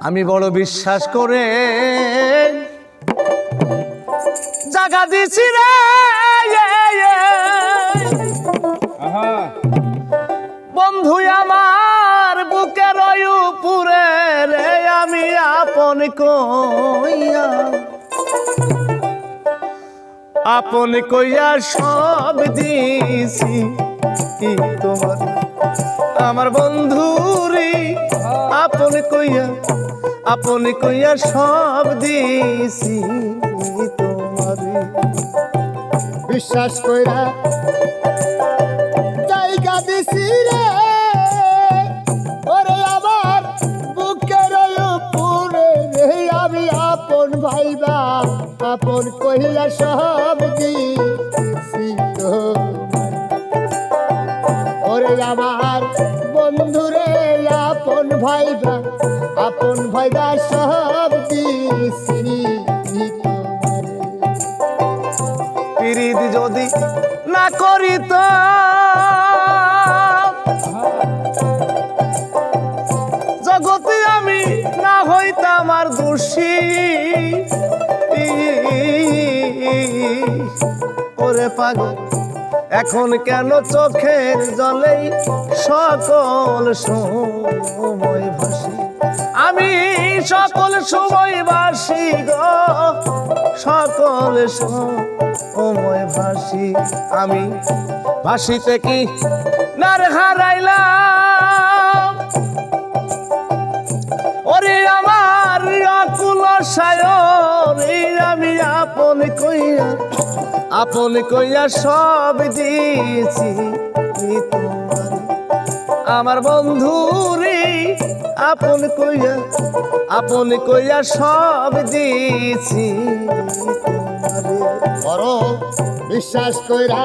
আমি বড় বিশ্বাস করে জাগা দিছি রে বন্ধু আমার বুকের উপরে রে আমি আপন কইয়া। আপন কইয়া সব দিছি তোমার আমার বন্ধুরি, আপন কইয়া আপন কইয়া সব দিছি তোমার বিশ্বাস কইরা জায়গা দিছি রে ওরে আমার বুকের উপরে রে, আমি আপন ভাইবা, আপন কহিলা সব দিছি তোমার। ওরে আমার ভাইবা আপন ভাইবা সব দিছি পিরিত যদি না করিত, জগতে আমি না হইতাম আর দোষী। ওরে পাগল এখন কেন চোখের জলেই সকল সময় ভাসি? আমি সকল সময় বাসি গো, সকল সময় ভাসি। আমি ভাসিতে কি নার হারাইলাম? ওরে আমার অকুল আমি আপন কইয়া আপন কইয়া সব দিয়েছি আমার বন্ধুরে আপন কইয়া আপন কইয়া সব দিয়েছি বড় বিশ্বাস কইরা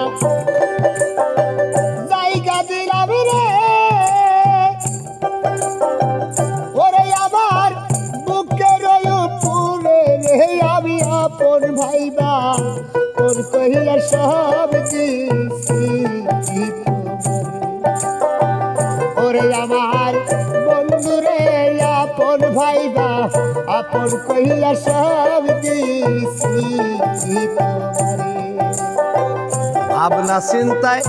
কহিলা সব দিছি ওরে আমার বন্ধুরে, আপন ভাইবা, আপন কহিলা সব ভাবনা চিন্তায়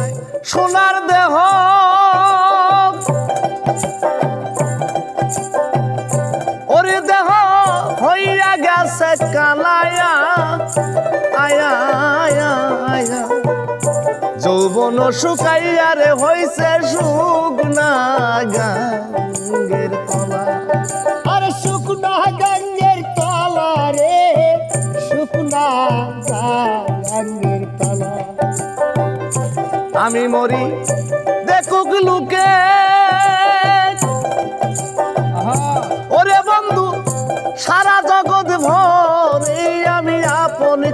সোনার দেহ। ওরে দেহ হইয়া গেছে কালায়া। যৌবন শুকাইয়া রে হইছে শুকনা গাঙ্গের তলা। আরে শুকনা গঙ্গের তলা রে শুকনা গঙ্গের তলা। আমি মরি দেখুক লুকে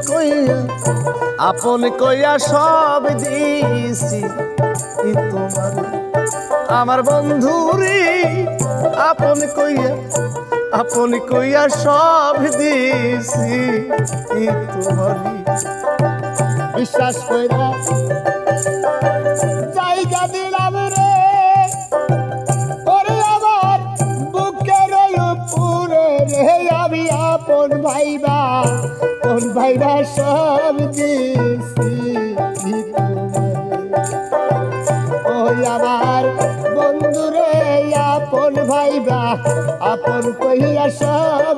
কইয়া, আপন কইয়া সব দিছি। ই তোমার, আমার বন্ধুরে আপন কইয়া আপন কইয়া সব দিছি। ই তোমারই বিশ্বাস কইরা জায়গা দিলাম রে। ভাইবা সব ওই আমার বন্ধুরে আপন ভাইবা আপন কহিয়া সব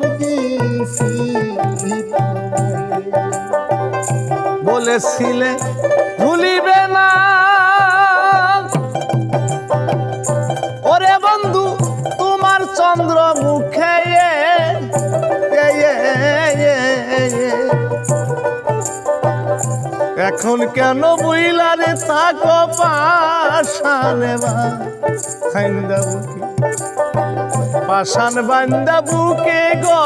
বলেছিলে ভুলিবে না। এখন কেন বইলারে তাকো পাশানে বান্দা বুকে। পাশান বান্দা বুকে গো,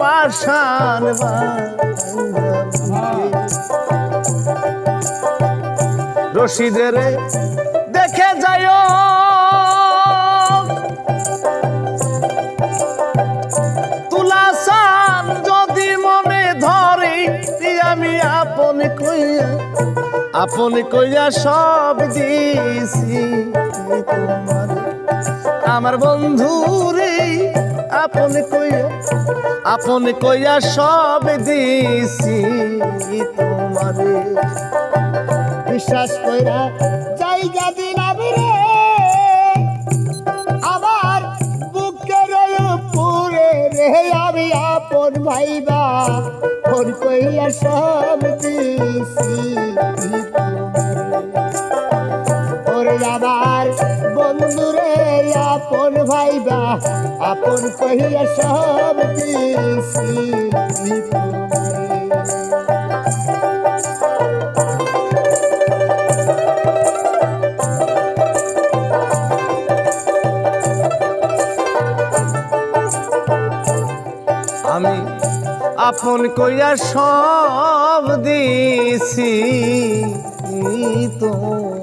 পাশান রশিদের দেখে যাইও। আপন কইয়া আপন কইয়া সব দিছি তোমার। আমার বন্ধু রে আপন কইয়া আপন কইয়া সব দিছি তোমারে। বিশ্বাস কইরা জায়গা দিলাম রে, আমার বুকের পুরে রে, আমি আপন ভাইবা ফোন কইয়া সব আমার বন্ধুরে আপন ভাইবা আপন কইয়া সব। আমি আপন কইয়া সব দিছি তোমারে